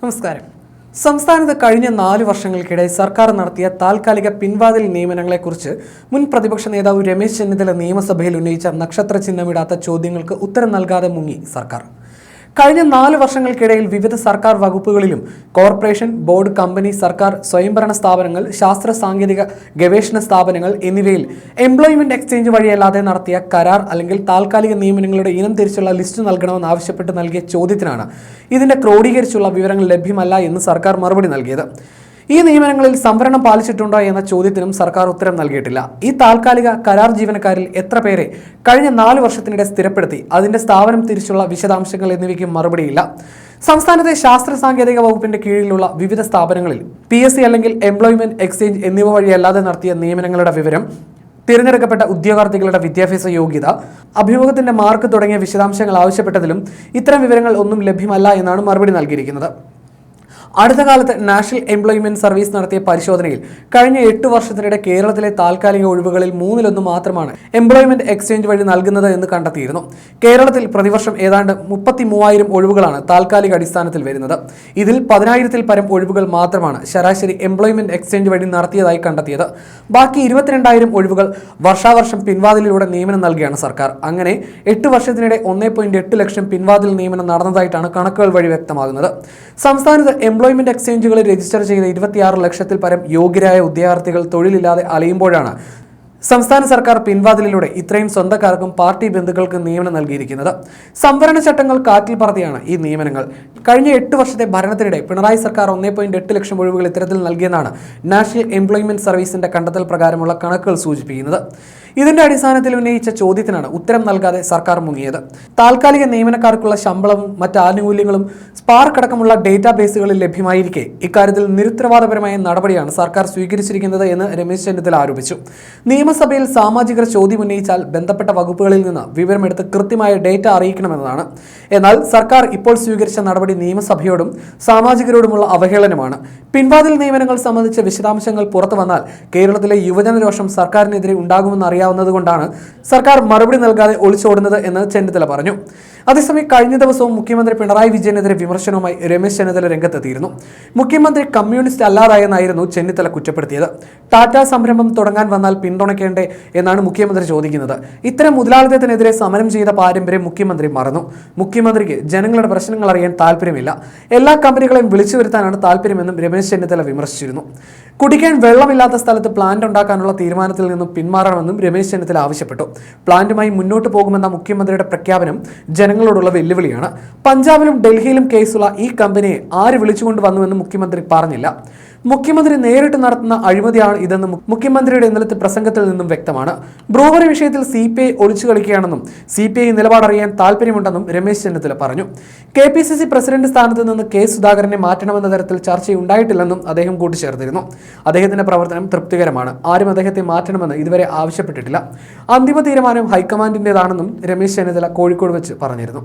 നമസ്കാരം. സംസ്ഥാനത്ത് കഴിഞ്ഞ നാല് വർഷങ്ങൾക്കിടെ സർക്കാർ നടത്തിയ താൽക്കാലിക പിൻവാതിൽ നിയമനങ്ങളെക്കുറിച്ച് മുൻ പ്രതിപക്ഷ നേതാവ് രമേശ് ചെന്നിത്തല നിയമസഭയിൽ ഉന്നയിച്ച നക്ഷത്ര ചിഹ്നമിടാത്ത ചോദ്യങ്ങൾക്ക് ഉത്തരം നൽകാതെ മുങ്ങി സർക്കാർ. കഴിഞ്ഞ നാല് വർഷങ്ങൾക്കിടയിൽ വിവിധ സർക്കാർ വകുപ്പുകളിലും കോർപ്പറേഷൻ ബോർഡ് കമ്പനി സർക്കാർ സ്വയംഭരണ സ്ഥാപനങ്ങൾ ശാസ്ത്ര സാങ്കേതിക ഗവേഷണ സ്ഥാപനങ്ങൾ എന്നിവയിൽ എംപ്ലോയ്മെന്റ് എക്സ്ചേഞ്ച് വഴിയല്ലാതെ നടത്തിയ കരാർ അല്ലെങ്കിൽ താൽക്കാലിക നിയമനങ്ങളുടെ ഇനം തിരിച്ചുള്ള ലിസ്റ്റ് നൽകണമെന്ന് ആവശ്യപ്പെട്ട് നൽകിയ ചോദ്യത്തിനാണ് ഇതിന്റെ ക്രോഡീകരിച്ചുള്ള വിവരങ്ങൾ ലഭ്യമല്ല എന്ന് സർക്കാർ മറുപടി നൽകിയത്. ഈ നിയമനങ്ങളിൽ സംവരണം പാലിച്ചിട്ടുണ്ടോ എന്ന ചോദ്യത്തിനും സർക്കാർ ഉത്തരം നൽകിയിട്ടില്ല. ഈ താൽക്കാലിക കരാർ ജീവനക്കാരിൽ എത്ര പേരെ കഴിഞ്ഞ നാല് വർഷത്തിനിടെ സ്ഥിരപ്പെടുത്തി അതിന്റെ സ്ഥാപനം തിരിച്ചുള്ള വിശദാംശങ്ങൾ എന്നിവയ്ക്ക് മറുപടിയില്ല. സംസ്ഥാനത്തെ ശാസ്ത്ര സാങ്കേതിക വകുപ്പിന്റെ കീഴിലുള്ള വിവിധ സ്ഥാപനങ്ങളിൽ പി അല്ലെങ്കിൽ എംപ്ലോയ്മെന്റ് എക്സ്ചേഞ്ച് എന്നിവ വഴിയല്ലാതെ നടത്തിയ നിയമനങ്ങളുടെ വിവരം തിരഞ്ഞെടുക്കപ്പെട്ട ഉദ്യോഗാർത്ഥികളുടെ വിദ്യാഭ്യാസ യോഗ്യത അഭിമുഖത്തിന്റെ മാർക്ക് തുടങ്ങിയ വിശദാംശങ്ങൾ ആവശ്യപ്പെട്ടതിലും ഇത്തരം വിവരങ്ങൾ ഒന്നും ലഭ്യമല്ല എന്നാണ് മറുപടി നൽകിയിരിക്കുന്നത്. അടുത്ത കാലത്ത് നാഷണൽ എംപ്ലോയ്മെന്റ് സർവീസ് നടത്തിയ പരിശോധനയിൽ കഴിഞ്ഞ എട്ട് വർഷത്തിനിടെ കേരളത്തിലെ താൽക്കാലിക ഒഴിവുകളിൽ മൂന്നിലൊന്ന് മാത്രമാണ് എംപ്ലോയ്മെന്റ് എക്സ്ചേഞ്ച് വഴി നൽകുന്നത് എന്ന് കണ്ടെത്തിയിരുന്നു. കേരളത്തിൽ പ്രതിവർഷം ഏതാണ്ട് മുപ്പത്തി മൂവായിരം ഒഴിവുകളാണ് താൽക്കാലിക അടിസ്ഥാനത്തിൽ വരുന്നത്. ഇതിൽ പതിനായിരത്തിൽ പരം ഒഴിവുകൾ മാത്രമാണ് ശരാശരി എംപ്ലോയ്മെന്റ് എക്സ്ചേഞ്ച് വഴി നടത്തിയതായി കണ്ടെത്തിയത്. ബാക്കി ഇരുപത്തിരണ്ടായിരം ഒഴിവുകൾ വർഷാവർഷം പിൻവാതിലിലൂടെ നിയമനം നൽകിയാണ് സർക്കാർ. അങ്ങനെ എട്ട് വർഷത്തിനിടെ ഒന്നേ ലക്ഷം പിൻവാതിൽ നിയമനം നടന്നതായിട്ടാണ് കണക്കുകൾ വഴി വ്യക്തമാകുന്നത്. സംസ്ഥാനത്ത് എംപ്ലോയ്മെന്റ് എക്സ്ചേഞ്ചുകളിൽ രജിസ്റ്റർ ചെയ്ത ഇരുപത്തിയാറ് ലക്ഷത്തിൽ പരം യോഗ്യരായ ഉദ്യോഗാർത്ഥികൾ തൊഴിലില്ലാതെ അലയുമ്പോഴാണ് സംസ്ഥാന സർക്കാർ പിൻവാതിലിലൂടെ ഇത്രയും സ്വന്തക്കാർക്കും പാർട്ടി ബന്ധുക്കൾക്കും നിയമനം നൽകിയിരിക്കുന്നത്. സംവരണ ചട്ടങ്ങൾ കാറ്റിൽ പറത്തിയാണ് ഈ നിയമനങ്ങൾ. കഴിഞ്ഞ എട്ട് വർഷത്തെ ഭരണത്തിനിടെ പിണറായി സർക്കാർ ഒന്നേ പോയിന്റ് എട്ട് ലക്ഷം ഒഴിവുകൾ ഇത്തരത്തിൽ നൽകിയെന്നാണ് നാഷണൽ എംപ്ലോയ്മെന്റ് സർവീസിന്റെ കണ്ടെത്തൽ പ്രകാരമുള്ള കണക്കുകൾ സൂചിപ്പിക്കുന്നത്. ഇതിന്റെ അടിസ്ഥാനത്തിൽ ഉന്നയിച്ച ചോദ്യത്തിനാണ് ഉത്തരം നൽകാതെ സർക്കാർ മുങ്ങിയത്. താൽക്കാലിക നിയമനക്കാർക്കുള്ള ശമ്പളവും മറ്റ് ആനുകൂല്യങ്ങളും സ്പാർക്ക് അടക്കമുള്ള ഡേറ്റാബേസുകളിൽ ലഭ്യമായിരിക്കെ ഇക്കാര്യത്തിൽ നിരുത്തരവാദപരമായ നടപടിയാണ് സർക്കാർ സ്വീകരിച്ചിരിക്കുന്നത് എന്ന് രമേശ് ചെന്നിത്തല ആരോപിച്ചു. നിയമസഭയിൽ സാമാജികർ ചോദ്യം ഉന്നയിച്ചാൽ ബന്ധപ്പെട്ട വകുപ്പുകളിൽ നിന്ന് വിവരമെടുത്ത് കൃത്യമായ ഡേറ്റ അറിയിക്കണമെന്നതാണ്. എന്നാൽ സർക്കാർ ഇപ്പോൾ സ്വീകരിച്ച നടപടി നിയമസഭയോടും സാമാജികരോടുമുള്ള അവഹേളനമാണ്. പിൻവാതിൽ നിയമനങ്ങൾ സംബന്ധിച്ച വിശദാംശങ്ങൾ പുറത്തു വന്നാൽ കേരളത്തിലെ യുവജന രോഷം സർക്കാരിനെതിരെ ഉണ്ടാകുമെന്ന് അറിയാവുന്നതുകൊണ്ടാണ് സർക്കാർ മറുപടി നൽകാതെ ഒളിച്ചോടുന്നത് എന്ന് ചെന്നിത്തല പറഞ്ഞു. അതേസമയം കഴിഞ്ഞ ദിവസവും മുഖ്യമന്ത്രി പിണറായി വിജയനെതിരെ വിമർശനവുമായി രമേശ് ചെന്നിത്തല രംഗത്തെത്തിയിരുന്നു. മുഖ്യമന്ത്രി കമ്മ്യൂണിസ്റ്റ് അല്ലാതായെന്നായിരുന്നു ചെന്നിത്തല കുറ്റപ്പെടുത്തിയത്. ടാറ്റ സംരംഭം തുടങ്ങാൻ വന്നാൽ പിന്തുണയ്ക്കേണ്ടേ എന്നാണ് മുഖ്യമന്ത്രി ചോദിക്കുന്നത്. ഇത്തരം മുതലാളിത്തത്തിനെതിരെ സമരം ചെയ്ത പാരമ്പര്യം മുഖ്യമന്ത്രി മറന്നു. മുഖ്യമന്ത്രിക്ക് ജനങ്ങളുടെ പ്രശ്നങ്ങൾ അറിയാൻ താല്പര്യമില്ല എല്ലാ കമ്പനികളെയും വിളിച്ചു വരുത്താനാണ് താല്പര്യമെന്നും രമേശ് ചെന്നിത്തല വിമർശിച്ചിരുന്നു. കുടിക്കാൻ വെള്ളമില്ലാത്ത സ്ഥലത്ത് പ്ലാന്റ് ഉണ്ടാക്കാനുള്ള തീരുമാനത്തിൽ നിന്നും പിന്മാറണമെന്നും രമേശ് ചെന്നിത്തല ആവശ്യപ്പെട്ടു. പ്ലാന്റുമായി മുന്നോട്ട് പോകുമെന്ന മുഖ്യമന്ത്രിയുടെ പ്രഖ്യാപനം ജനങ്ങളോടുള്ള വെല്ലുവിളിയാണ്. പഞ്ചാബിലും ഡൽഹിയിലും കേസുള്ള ഈ കമ്പനിയെ ആര് വിളിച്ചുകൊണ്ട് വന്നുവെന്ന് മുഖ്യമന്ത്രി പറഞ്ഞില്ല. മുഖ്യമന്ത്രി നേരിട്ട് നടത്തുന്ന അഴിമതിയാണ് ഇതെന്ന് മുഖ്യമന്ത്രിയുടെ ഇന്നലത്തെ പ്രസംഗത്തിൽ നിന്നും വ്യക്തമാണ്. ബ്രൂവറി വിഷയത്തിൽ സി പി ഐ ഒളിച്ചു കളിക്കുകയാണെന്നും സി പി ഐ നിലപാടറിയാൻ താല്പര്യമുണ്ടെന്നും രമേശ് ചെന്നിത്തല പറഞ്ഞു. K P C C president സ്ഥാനത്ത് നിന്ന് കെ സുധാകരനെ മാറ്റണമെന്ന തരത്തിൽ ചർച്ചയുണ്ടായിട്ടില്ലെന്നും അദ്ദേഹം കൂട്ടിച്ചേർത്തിരുന്നു. അദ്ദേഹത്തിന്റെ പ്രവർത്തനം തൃപ്തികരമാണ്. ആരും അദ്ദേഹത്തെ മാറ്റണമെന്ന് ഇതുവരെ ആവശ്യപ്പെട്ടിട്ടില്ല. അന്തിമ തീരുമാനം ഹൈക്കമാൻഡിന്റേതാണെന്നും രമേശ് ചെന്നിത്തല കോഴിക്കോട് വെച്ച് പറഞ്ഞിരുന്നു.